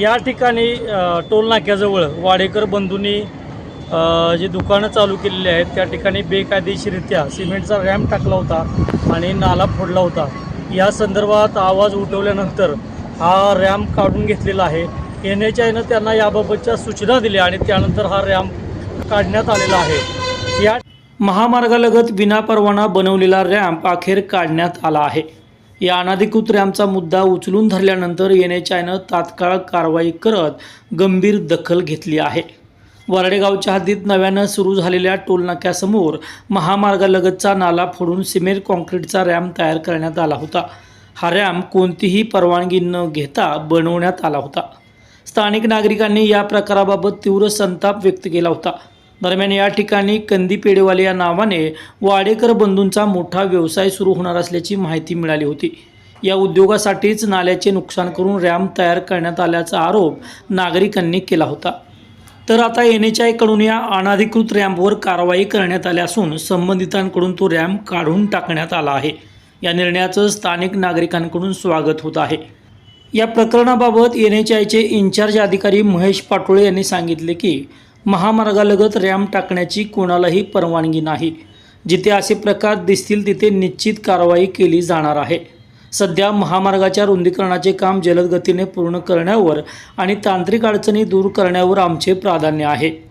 या ठिकाणी टोलनाक्याजवळ वाडेकर बंधूंनी जी जे दुकानं चालू केलेली आहेत त्या ठिकाणी बेकायदेशीरित्या सिमेंटचा रॅम्प टाकला होता आणि नाला फोडला होता. या संदर्भात आवाज उठवल्यानंतर हा रॅम्प काढून घेतलेला आहे. एन एच आयनं त्यांना याबाबतच्या सूचना दिल्या आणि त्यानंतर हा रॅम्प काढण्यात आलेला आहे. या महामार्गालगत विनापरवाना बनवलेला रॅम्प अखेर काढण्यात आला आहे. या अनाधिकृत रॅम्पचा मुद्दा उचलून धरल्यानंतर एन एच आयनं तात्काळ कारवाई करत गंभीर दखल घेतली आहे. वरडेगावच्या हद्दीत नव्यानं सुरू झालेल्या टोलनाक्यासमोर महामार्गालगतचा नाला फोडून सिमेंट कॉन्क्रीटचा रॅम्प तयार करण्यात आला होता. हा रॅम्प कोणतीही परवानगी न घेता बनवण्यात आला होता. स्थानिक नागरिकांनी या प्रकाराबाबत तीव्र संताप व्यक्त केला होता. दरम्यान या ठिकाणी कंदी पेढेवाले या नावाने वाडेकर बंधूंचा मोठा व्यवसाय सुरू होणार असल्याची माहिती मिळाली होती. या उद्योगासाठीच नाल्याचे नुकसान करून रॅम्प तयार करण्यात आल्याचा आरोप नागरिकांनी केला होता. तर आता एन एच आयकडून या अनाधिकृत रॅम्पवर कारवाई करण्यात आली असून संबंधितांकडून तो रॅम्प काढून टाकण्यात आला आहे. या निर्णयाचं स्थानिक नागरिकांकडून स्वागत होत आहे. या प्रकरणाबाबत एन एच आयचे इन्चार्ज अधिकारी महेश पाटोळे यांनी सांगितले की महामार्गालगत रॅम्प टाकण्याची कोणालाही परवानगी नाही. जिथे असे प्रकार दिसतील तिथे निश्चित कारवाई केली जाणार आहे. सध्या महामार्गाच्या रुंदीकरणाचे काम जलद गतीने पूर्ण करण्यावर आणि तांत्रिक अडचणी दूर करण्यावर आमचे प्राधान्य आहे.